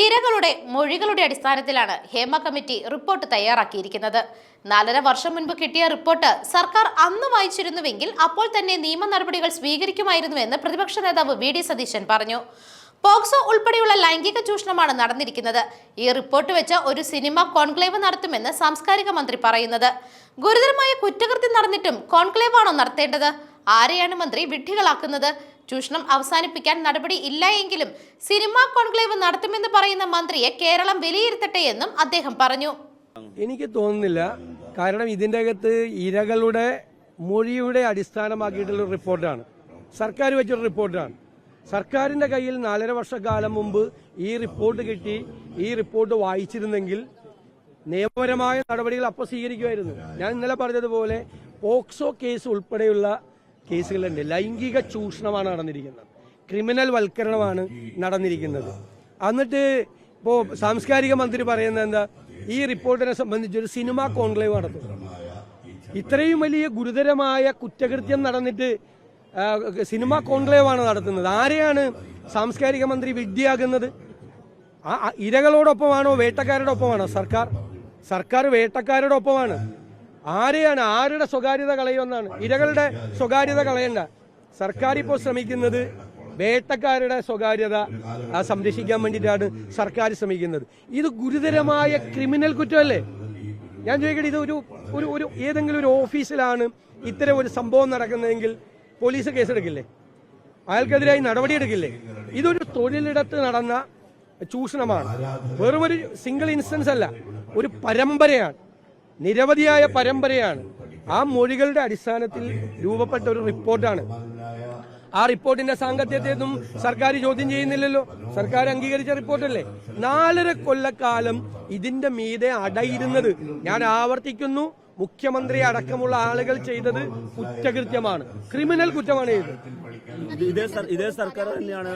ഇരകളുടെ മൊഴികളുടെ അടിസ്ഥാനത്തിലാണ് Hema committee report തയ്യാറാക്കിയിരിക്കുന്നത്. നാലര വർഷം മുൻപ് കിട്ടിയ റിപ്പോർട്ട് സർക്കാർ അന്ന് വായിച്ചിരുന്നുവെങ്കിൽ അപ്പോൾ തന്നെ നിയമ നടപടികൾ സ്വീകരിക്കുമായിരുന്നുവെന്ന് പ്രതിപക്ഷ നേതാവ് വി ഡി സതീശൻ പറഞ്ഞു. പോക്സോ ഉൾപ്പെടെയുള്ള ലൈംഗിക ചൂഷണമാണ് നടന്നിരിക്കുന്നത്. ഈ റിപ്പോർട്ട് വെച്ച് ഒരു സിനിമ കോൺക്ലേവ് നടത്തുമെന്ന് സാംസ്കാരിക മന്ത്രി പറയുന്നത്. ഗുരുതരമായ കുറ്റകൃത്യം നടന്നിട്ടും കോൺക്ലേവ് ആണോ നടത്തേണ്ടത്? ആരെയാണ് മന്ത്രി വിഡ്ഢികളാക്കുന്നത്? ചൂഷണം അവസാനിപ്പിക്കാൻ നടപടി ഇല്ല എങ്കിലും സിനിമാ കോൺക്ലേവ് നടത്തുമെന്ന് പറയുന്ന മന്ത്രിയെ കേരളം വിലയിരുത്തട്ടെ എന്നും അദ്ദേഹം പറഞ്ഞു. എനിക്ക് തോന്നുന്നില്ല. കാരണം ഇതിന്റെ അകത്ത് ഇരകളുടെ മൊഴിയുടെ അടിസ്ഥാനമാക്കിയിട്ടുള്ള റിപ്പോർട്ടാണ്. സർക്കാർ വെച്ചൊരു റിപ്പോർട്ടാണ്. സർക്കാരിന്റെ കയ്യിൽ നാലര വർഷക്കാലം മുമ്പ് ഈ റിപ്പോർട്ട് കിട്ടി. ഈ റിപ്പോർട്ട് വായിച്ചിരുന്നെങ്കിൽ നിയമപരമായ നടപടികൾ അപ്പോൾ സ്വീകരിക്കുമായിരുന്നു. ഞാൻ ഇന്നലെ പറഞ്ഞതുപോലെ പോക്സോ കേസ് ഉൾപ്പെടെയുള്ള കേസുകളുണ്ട്. ലൈംഗിക ചൂഷണമാണ് നടന്നിരിക്കുന്നത്. ക്രിമിനൽ വൽക്കരണമാണ് നടന്നിരിക്കുന്നത്. എന്നിട്ട് ഇപ്പോൾ സാംസ്കാരിക മന്ത്രി പറയുന്നത് എന്താ? ഈ റിപ്പോർട്ടിനെ സംബന്ധിച്ച് ഒരു സിനിമ കോൺക്ലേവ് നടത്തും. ഇത്രയും വലിയ ഗുരുതരമായ കുറ്റകൃത്യം നടന്നിട്ട് സിനിമാ കോൺക്ലേവാണ് നടത്തുന്നത്. ആരെയാണ് സാംസ്കാരിക മന്ത്രി വിഡ്ഢിയാകുന്നത്? ആ ഇരകളോടൊപ്പമാണോ വേട്ടക്കാരുടെ ഒപ്പമാണോ സർക്കാർ? സർക്കാർ വേട്ടക്കാരുടെ ഒപ്പമാണ് ആരെയാണ്? ആരുടെ സ്വകാര്യത കളയുമെന്നാണ് ഇരകളുടെ സ്വകാര്യത കളയണ്ട. സർക്കാർ ഇപ്പോൾ ശ്രമിക്കുന്നത് വേട്ടക്കാരുടെ സ്വകാര്യത സംരക്ഷിക്കാൻ വേണ്ടിയിട്ടാണ് സർക്കാർ ശ്രമിക്കുന്നത്. ഇത് ഗുരുതരമായ ക്രിമിനൽ കുറ്റമല്ലേ? ഞാൻ ചോദിക്കട്ടെ ഇത് ഒരു ഒരു ഒരു ഏതെങ്കിലും ഒരു ഓഫീസിലാണ് ഇത്തരം ഒരു സംഭവം നടക്കുന്നതെങ്കിൽ പോലീസ് കേസെടുക്കില്ലേ? അയാൾക്കെതിരായി നടപടിയെടുക്കില്ലേ? ഇതൊരു തൊഴിലിടത്ത് നടന്ന ചൂഷണമാണ്. വെറും ഒരു സിംഗിൾ ഇൻസ്റ്റൻസ് അല്ല ഒരു പരമ്പരയാണ്. നിരവധിയായ പരമ്പരയാണ്. ആ മൊഴികളുടെ അടിസ്ഥാനത്തിൽ രൂപപ്പെട്ട ഒരു റിപ്പോർട്ടാണ്. ആ റിപ്പോർട്ടിന്റെ സാങ്കത്യത്തെയൊന്നും സർക്കാർ ചോദ്യം ചെയ്യുന്നില്ലല്ലോ. സർക്കാർ അംഗീകരിച്ച റിപ്പോർട്ടല്ലേ? നാലര കൊല്ലക്കാലം ഇതിന്റെ മീതെ അടയിരുന്നത്. ഞാൻ ആവർത്തിക്കുന്നു മുഖ്യമന്ത്രി അടക്കമുള്ള ആളുകൾ ചെയ്തത് കുറ്റകൃത്യമാണ്. ക്രിമിനൽ കുറ്റമാണ് ചെയ്തത് ഇത്. ഇതേ സർ- ഇതേ സർക്കാർ തന്നെയാണ്.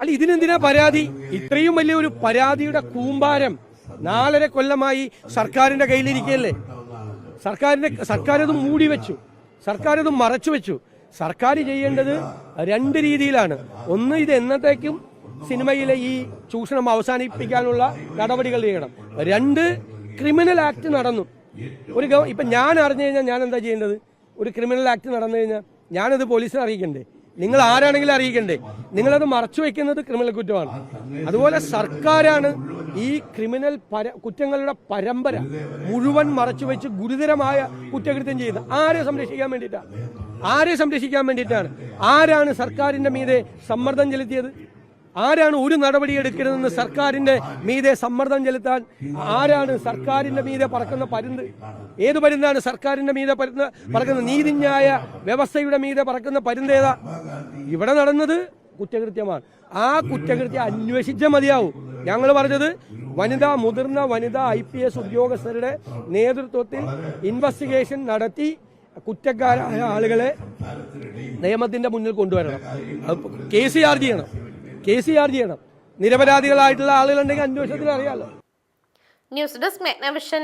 അല്ല ഇതിനെന്തിനാ പരാതി? ഇത്രയും വലിയ ഒരു പരാതിയുടെ കൂമ്പാരം നാലര കൊല്ലമായി സർക്കാരിന്റെ കയ്യിലിരിക്കുകയല്ലേ? സർക്കാരിന്റെ സർക്കാർ ഇത് മൂടി വെച്ചു. സർക്കാർ ഇത് മറച്ചു വെച്ചു. സർക്കാർ ചെയ്യേണ്ടത് രണ്ട് രീതിയിലാണ്. ഒന്ന് ഇത് എന്നത്തേക്കും സിനിമയിലെ ഈ ചൂഷണം അവസാനിപ്പിക്കാനുള്ള നടപടികൾ ചെയ്യണം. രണ്ട് ക്രിമിനൽ ആക്ട് നടന്നു. ഒരു ഇപ്പൊ ഞാൻ അറിഞ്ഞു കഴിഞ്ഞാൽ ഞാൻ എന്താ ചെയ്യേണ്ടത്? ഒരു ക്രിമിനൽ ആക്ട് നടന്നു കഴിഞ്ഞാൽ ഞാനത് പോലീസിനെ അറിയിക്കണ്ടേ? നിങ്ങൾ ആരാണെങ്കിലും അറിയിക്കണ്ടേ? നിങ്ങളത് മറച്ചു വെക്കുന്നത് ക്രിമിനൽ കുറ്റമാണ്. അതുപോലെ സർക്കാരാണ് ഈ ക്രിമിനൽ കുറ്റങ്ങളുടെ പരമ്പര മുഴുവൻ മറച്ചു വെച്ച് ഗുരുതരമായ കുറ്റകൃത്യം ചെയ്യുന്നത്. ആരെ സംരക്ഷിക്കാൻ വേണ്ടിയിട്ടാണ്? ആരെ സംരക്ഷിക്കാൻ വേണ്ടിയിട്ടാണ്? ആരാണ് സർക്കാരിന്റെ മീതെ സമ്മർദ്ദം ചെലുത്തിയത്? ആരാണ് ഒരു നടപടി എടുക്കരുതെന്ന് സർക്കാരിന്റെ മീതെ സമ്മർദ്ദം ചെലുത്താൻ ആരാണ് സർക്കാരിന്റെ മീതെ പറക്കുന്ന പരുന്ത്? ഏത് പരുന്താണ് സർക്കാരിന്റെ മീതെ പരുന്ന പറക്കുന്ന നീതിന്യായ വ്യവസ്ഥയുടെ മീതെ പറക്കുന്ന പരുന്തേതാ ഇവിടെ നടന്നത് കുറ്റകൃത്യമാണ്. ആ കുറ്റകൃത്യം അന്വേഷിച്ച മതിയാവും. ഞങ്ങൾ പറഞ്ഞത് വനിതാ മുതിർന്ന വനിതാ ഐ പി എസ് ഉദ്യോഗസ്ഥരുടെ നേതൃത്വത്തിൽ ഇൻവെസ്റ്റിഗേഷൻ നടത്തി കുറ്റക്കാരായ ആളുകളെ നിയമത്തിന്റെ മുന്നിൽ കൊണ്ടുവരണം. കേസ് ചാർജ് ചെയ്യണം. കേസ് ചാർജ് ചെയ്യണം. നിരപരാധികളായിട്ടുള്ള ആളുകളുണ്ടെങ്കിൽ അന്വേഷണത്തിൽ അറിയാലോ. News desk മെഗ്നവിഷൻ